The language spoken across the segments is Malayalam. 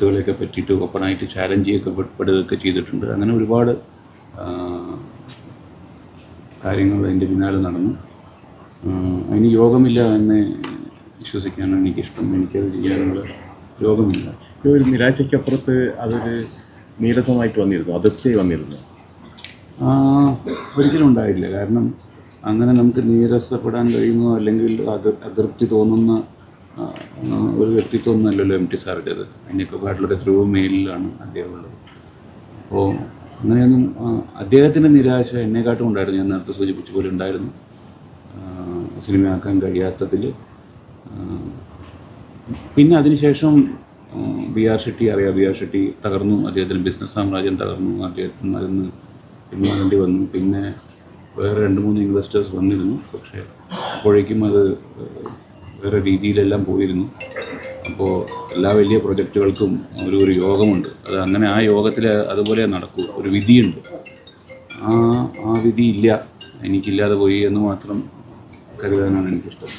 കളെയൊക്കെ പറ്റിയിട്ട് ഓപ്പണായിട്ട് ചാലഞ്ച് ചെയ്യൊക്കെ പെടുകയൊക്കെ ചെയ്തിട്ടുണ്ട്. അങ്ങനെ ഒരുപാട് കാര്യങ്ങൾ അതിന്റെ പിന്നാലെ നടന്നു. അതിന് യോഗമില്ല എന്ന് വിശ്വസിക്കാനാണ് എനിക്കിഷ്ടം. എനിക്കത് ചെയ്യാനുള്ള യോഗമില്ല. ഒരു നിരാശയ്ക്കപ്പുറത്ത് അതൊരു നീരസമായിട്ട് വന്നിരുന്നു. അതിർത്തി വന്നിരുന്നു. ഒരിക്കലും ഉണ്ടായില്ല. കാരണം അങ്ങനെ നമുക്ക് നീരസപ്പെടാൻ കഴിയുന്നോ അല്ലെങ്കിൽ അത് അതൃപ്തി തോന്നുന്ന ഒരു വ്യക്തിത്വം ഒന്നല്ലല്ലോ എം ടി സാറിന്റെത് അതിനൊക്കെ കാട്ടിലൊരു ധ്രുവ മേലിലാണ് അദ്ദേഹം ഉള്ളത് അപ്പോൾ അങ്ങനെയൊന്നും അദ്ദേഹത്തിന്റെ നിരാശ എന്നെക്കാട്ടും ഉണ്ടായിരുന്നു. ഞാൻ നേരത്തെ സൂചിപ്പിച്ച പോലെ ഉണ്ടായിരുന്നു. സിനിമ സിനിമയാക്കാൻ കഴിയാത്തതിൽ പിന്നെ അതിനുശേഷം ബി ആർ ഷെട്ടി അറിയാം. ബി ആർ ഷെട്ടി തകർന്നു. അദ്ദേഹത്തിന് ബിസിനസ് സാമ്രാജ്യം തകർന്നു. അദ്ദേഹത്തിന് അതിൽ നിന്ന് പിന്മാറേണ്ടി വന്നു. പിന്നെ വേറെ രണ്ട് മൂന്ന് ഇൻവെസ്റ്റേഴ്സ് വന്നിരുന്നു. പക്ഷേ അപ്പോഴേക്കും അത് വേറെ രീതിയിലെല്ലാം പോയിരുന്നു. അപ്പോൾ എല്ലാ വലിയ പ്രൊജക്റ്റുകൾക്കും ഒരു ഒരു യോഗമുണ്ട്. അത് അങ്ങനെ ആ യോഗത്തിൽ അതുപോലെ നടക്കൂ. ഒരു വിധിയുണ്ട്. ആ ആ വിധി ഇല്ല. എനിക്കില്ലാതെ പോയി എന്ന് മാത്രം കരുതാനാണ് എനിക്കിഷ്ടം.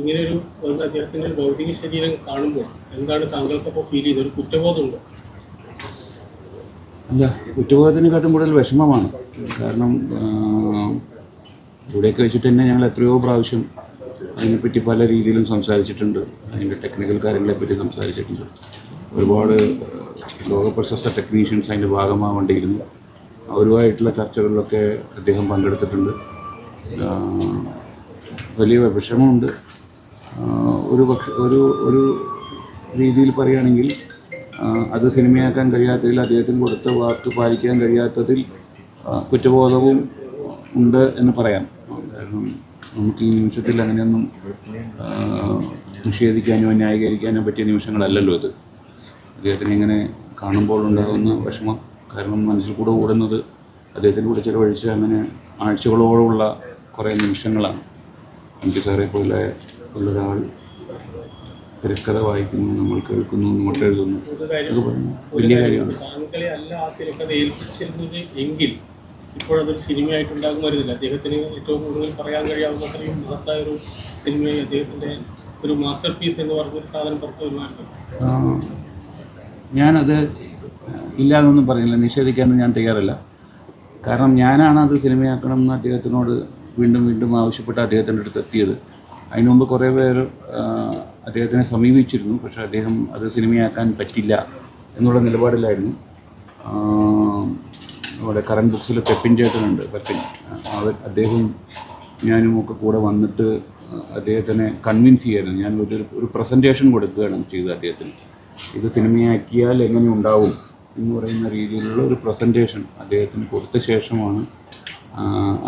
ഇങ്ങനെ ഒരു ഒരു അദ്ദേഹത്തിന്റെ ഒരു ഭൗതിക ശരീരം കാണുമ്പോൾ എന്താണ് താങ്കൾക്കപ്പോൾ ഫീൽ ചെയ്തത്? ഒരു കുറ്റബോധമുണ്ടോ അല്ല കുറ്റബോധത്തിനെക്കാട്ടും കൂടുതൽ വിഷമമാണ്. കാരണം ഇവിടെയൊക്കെ വെച്ചിട്ട് തന്നെ ഞങ്ങൾ എത്രയോ പ്രാവശ്യം അതിനെപ്പറ്റി പല രീതിയിലും സംസാരിച്ചിട്ടുണ്ട്. അതിന്റെ ടെക്നിക്കൽ കാര്യങ്ങളെപ്പറ്റി സംസാരിച്ചിട്ടുണ്ട്. ഒരുപാട് ലോക പ്രശസ്ത ടെക്നീഷ്യൻസ് അതിന്റെ ഭാഗമാവേണ്ടിയിരുന്നു. അവരുമായിട്ടുള്ള ചർച്ചകളിലൊക്കെ അദ്ദേഹം പങ്കെടുത്തിട്ടുണ്ട്. വലിയ വിഷമമുണ്ട്. ഒരു പക്ഷ ഒരു ഒരു രീതിയിൽ പറയുകയാണെങ്കിൽ അത് സിനിമയാക്കാൻ കഴിയാത്തതിൽ അദ്ദേഹത്തിന് കൊടുത്ത വാക്ക് പാലിക്കാൻ കഴിയാത്തതിൽ കുറ്റബോധവും ഉണ്ട് എന്ന് പറയാം. കാരണം നമുക്ക് ഈ നിമിഷത്തിൽ അങ്ങനെയൊന്നും നിഷേധിക്കാനോ ന്യായീകരിക്കാനോ പറ്റിയ നിമിഷങ്ങളല്ലല്ലോ ഇത്. അദ്ദേഹത്തിന് ഇങ്ങനെ കാണുമ്പോൾ ഉണ്ടാകുന്ന വിഷമം കാരണം മനസ്സിൽ കൂടെ ഓടുന്നത് അദ്ദേഹത്തിന്റെ കൂടെ ചിലവഴിച്ച് അങ്ങനെ ആഴ്ചകളോളമുള്ള കുറേ നിമിഷങ്ങളാണ്. എനിക്ക് സാറെ പോലെ ഉള്ളൊരാൾ തിരക്കഥ വായിക്കുന്നു നമ്മൾ കേൾക്കുന്നു പറയുന്നത് വലിയ കാര്യമാണ്. അല്ല സിനിമയായിട്ട് ഉണ്ടാകും ഇപ്പോഴതൊരു സിനിമയായിട്ടുണ്ടാകുമായിരുന്നില്ല അദ്ദേഹത്തിന് ഏറ്റവും കൂടുതൽ പറയാൻ കഴിയാവുന്ന അത്രയും മഹത്തായ ഒരു സിനിമയായി അദ്ദേഹത്തിന്റെ ഒരു മാസ്റ്റർ പീസ് എന്ന് പറഞ്ഞൊരു സാധനം പുറത്തു വരുമായിരുന്നു ഞാനത് ഇല്ലാതൊന്നും പറയുന്നില്ല നിഷേധിക്കാനൊന്നും ഞാൻ തയ്യാറില്ല. കാരണം ഞാനാണ് അത് സിനിമയാക്കണം എന്ന് അദ്ദേഹത്തിനോട് വീണ്ടും വീണ്ടും ആവശ്യപ്പെട്ട് അദ്ദേഹത്തിന്റെ അടുത്ത് എത്തിയത്. അതിനു മുമ്പ് കുറേ പേർ അദ്ദേഹത്തിനെ സമീപിച്ചിരുന്നു. പക്ഷേ അദ്ദേഹം അത് സിനിമയാക്കാൻ പറ്റില്ല എന്നുള്ള നിലപാടിലായിരുന്നു. അവിടെ കറണ്ട് ബുക്സിൽ പെപ്പിൻ ചേട്ടനുണ്ട്. പെപ്പിൻ അവർ അദ്ദേഹവും ഞാനും ഒക്കെ കൂടെ വന്നിട്ട് അദ്ദേഹത്തിനെ കൺവിൻസ് ചെയ്യായിരുന്നു. ഞാൻ ഒരു ഒരു പ്രസന്റേഷൻ കൊടുക്കുകയാണ് ചെയ്തത് അദ്ദേഹത്തിന്. ഇത് സിനിമയാക്കിയാൽ എങ്ങനെ ഉണ്ടാവും എന്ന് പറയുന്ന രീതിയിലുള്ള ഒരു പ്രസന്റേഷൻ അദ്ദേഹത്തിന് കൊടുത്ത ശേഷമാണ്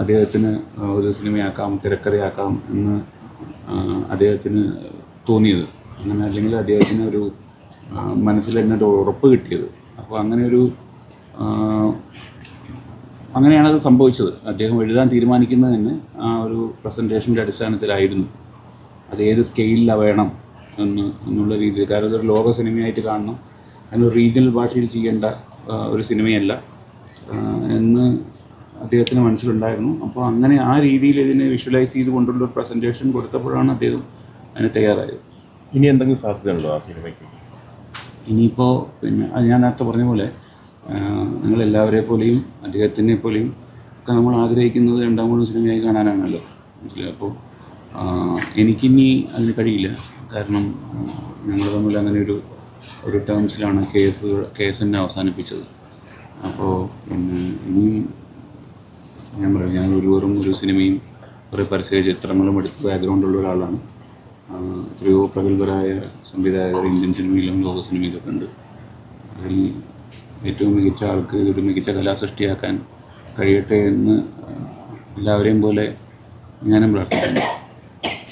അദ്ദേഹത്തിന് ഒരു സിനിമയാക്കാം തിരക്കഥയാക്കാം എന്ന് അദ്ദേഹത്തിന് തോന്നിയത്. അങ്ങനെ അല്ലെങ്കിൽ അദ്ദേഹത്തിന് ഒരു മനസ്സിൽ എന്നൊരു ഉറപ്പ് കിട്ടിയത്. അപ്പോൾ അങ്ങനെ ഒരു അങ്ങനെയാണ് അത് സംഭവിച്ചത്. അദ്ദേഹം എഴുതാൻ തീരുമാനിക്കുന്നത് തന്നെ ആ ഒരു പ്രസന്റേഷന്റെ അടിസ്ഥാനത്തിലായിരുന്നു. അത് ഏത് സ്കെയിലിലാണ് വേണം എന്ന് എന്നുള്ള രീതിയിൽ. കാരണം അതൊരു ലോക സിനിമയായിട്ട് കാണണം അതിനൊരു റീജിയണൽ ഭാഷയിൽ ചെയ്യേണ്ട ഒരു സിനിമയല്ല എന്ന് അദ്ദേഹത്തിന് മനസ്സിലുണ്ടായിരുന്നു. അപ്പോൾ അങ്ങനെ ആ രീതിയിൽ ഇതിനെ വിഷ്വലൈസ് ചെയ്ത് കൊണ്ടുള്ള ഒരു പ്രസന്റേഷൻ കൊടുത്തപ്പോഴാണ് അദ്ദേഹം അതിന് തയ്യാറായത്. ഇനി എന്തെങ്കിലും സാധ്യതയുണ്ടോ ആ സിനിമയ്ക്ക്? ഇനിയിപ്പോൾ പിന്നെ അത് ഞാൻ നേരത്തെ പറഞ്ഞ പോലെ നിങ്ങളെല്ലാവരെ പോലെയും അദ്ദേഹത്തിനെ പോലെയും ഒക്കെ നമ്മൾ ആഗ്രഹിക്കുന്നത് രണ്ടാം മൂന്ന് സിനിമയായി കാണാനാണല്ലോ. അപ്പോൾ എനിക്കിനി അതിന് കഴിയില്ല. കാരണം ഞങ്ങൾ തമ്മിൽ അങ്ങനെ ഒരു ഒരു ടേംസിലാണ് കേസ് കേസ് തന്നെ അവസാനിപ്പിച്ചത്. അപ്പോൾ പിന്നെ ഇനിയും ഞാൻ പറയാം ഞാൻ ഒരു വെറും ഒരു സിനിമയും കുറേ പരസ്യ ചിത്രങ്ങളും എടുത്ത് ബാക്ക്ഗ്രൗണ്ടുള്ള ഒരാളാണ്. എത്രയോ പ്രഗത്ഭരായ സംവിധായകർ ഇന്ത്യൻ സിനിമയിലും ലോക സിനിമയിലൊക്കെ ഉണ്ട്. അതിൽ ഏറ്റവും മികച്ച ആൾക്ക് ഒരു മികച്ച കലാസൃഷ്ടിയാക്കാൻ കഴിയട്ടെ എന്ന് എല്ലാവരെയും പോലെ ഞാനും പ്രാർത്ഥിക്കുന്നു.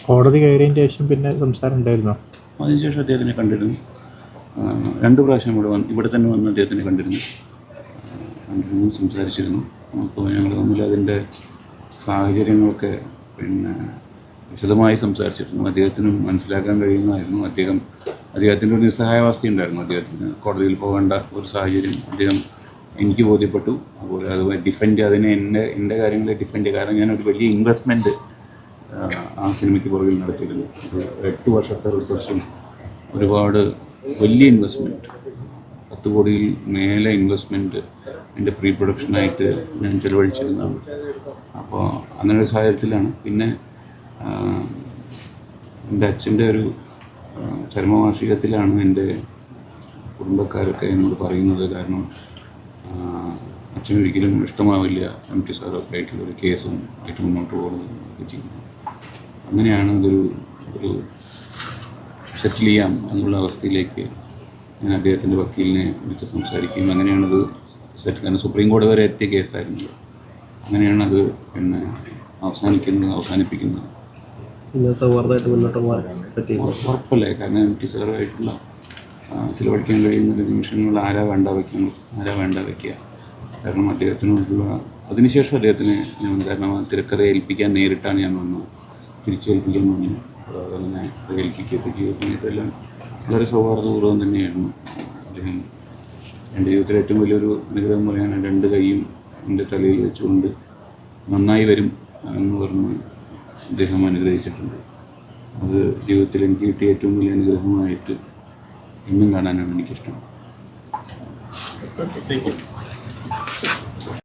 കോടതി കയറിയതിന് ശേഷം പിന്നെ സംസാരം ഉണ്ടായിരുന്നോ? അതിനുശേഷം അദ്ദേഹത്തിനെ കണ്ടിരുന്നു. രണ്ട് പ്രാവശ്യം ഇവിടെ വന്ന് ഇവിടെ തന്നെ വന്ന് അദ്ദേഹത്തിനെ കണ്ടിരുന്നു. കണ്ടിരുന്നു സംസാരിച്ചിരുന്നു. അപ്പോൾ ഞങ്ങൾ തമ്മിൽ അതിന്റെ സാഹചര്യങ്ങളൊക്കെ പിന്നെ വിശദമായി സംസാരിച്ചിരുന്നു. അദ്ദേഹത്തിനും മനസ്സിലാക്കാൻ കഴിയുന്നതായിരുന്നു അദ്ദേഹം അദ്ദേഹത്തിന്റെ ഒരു നിസ്സഹായാവസ്ഥ ഉണ്ടായിരുന്നു. അദ്ദേഹത്തിന് കോടതിയിൽ പോകേണ്ട ഒരു സാഹചര്യം അദ്ദേഹം എനിക്ക് ബോധ്യപ്പെട്ടു. അതുപോലെ അത് ഡിഫെൻഡ് അതിനെ എന്റെ എന്റെ കാര്യങ്ങളെ ഡിഫെൻഡ് കാരണം ഞാനൊരു വലിയ ഇൻവെസ്റ്റ്മെന്റ് ആ സിനിമയ്ക്ക് പുറകിൽ നടത്തിയിരുന്നു എട്ട് വർഷത്തെ റിസർച്ചും ഒരുപാട് വലിയ ഇൻവെസ്റ്റ്മെന്റ് പത്ത് കോടിയിൽ മേലെ ഇൻവെസ്റ്റ്മെന്റ് എന്റെ പ്രീ പ്രൊഡക്ഷനായിട്ട് ഞാൻ ചിലവഴിച്ചിരുന്നതാണ്. അപ്പോൾ അങ്ങനെ ഒരു സാഹചര്യത്തിലാണ്. പിന്നെ എന്റെ അച്ഛന്റെ ഒരു ചരമവാർഷികത്തിലാണ് എന്റെ കുടുംബക്കാരൊക്കെ എന്നോട് പറയുന്നത് കാരണം അച്ഛനൊരിക്കലും ഇഷ്ടമാവില്ല എം ടി സാറൊക്കെ ആയിട്ടുള്ള ഒരു കേസും ആയിട്ട് മുന്നോട്ട് പോകുന്നത് അങ്ങനെയാണ് ഇതൊരു ഒരു സെറ്റിൽ ചെയ്യാം എന്നുള്ള അവസ്ഥയിലേക്ക് ഞാൻ അദ്ദേഹത്തിന്റെ വക്കീലിനെ വിളിച്ച് സംസാരിക്കുകയും അങ്ങനെയാണത് സെറ്റിൽ കാരണം സുപ്രീം കോടതി വരെ എത്തിയ കേസായിരുന്നു അങ്ങനെയാണത് പിന്നെ അവസാനിക്കുന്നത് അവസാനിപ്പിക്കുന്നത്. ഇന്നത്തെ വാർത്തയായിട്ട് മുന്നോട്ട് പോകാൻ പറ്റിയില്ല. ഉറ- ഉറപ്പല്ലേ? കാരണം എം ടി സാറുമായിട്ടുള്ള ചിലവഴിക്കാൻ കഴിയുന്ന നിമിഷങ്ങൾ ആരാ വേണ്ട വയ്ക്കണം ആരാ വേണ്ട വയ്ക്കുക? കാരണം അദ്ദേഹത്തിനോടുള്ള അതിനുശേഷം അദ്ദേഹത്തിന് ഞാൻ കാരണം തിരക്കഥ ഏൽപ്പിക്കാൻ നേരിട്ടാണ് ഞാൻ വന്നത്. തിരിച്ചേൽപ്പിക്കാൻ വന്നു. അതുപോലെ തന്നെ ഏൽപ്പിക്കുകയൊക്കെ ചെയ്ത. സമയത്തെല്ലാം വളരെ സൗഹാർദ്ദപൂർവം തന്നെയായിരുന്നു. അദ്ദേഹം എന്റെ ജീവിതത്തിലെ ഏറ്റവും വലിയൊരു അനുഗ്രഹം പറയാൻ രണ്ട് കൈയും എന്റെ തലയിൽ വെച്ചുകൊണ്ട് നന്നായി വരും എന്ന് പറഞ്ഞ്. അദ്ദേഹം അനുഗ്രഹിച്ചിട്ടുണ്ട്. അത് ജീവിതത്തിൽ എനിക്ക് കിട്ടിയ ഏറ്റവും വലിയ അനുഗ്രഹമായിട്ട് ഇന്നും കാണാനാണ് എനിക്കിഷ്ടം. Thank you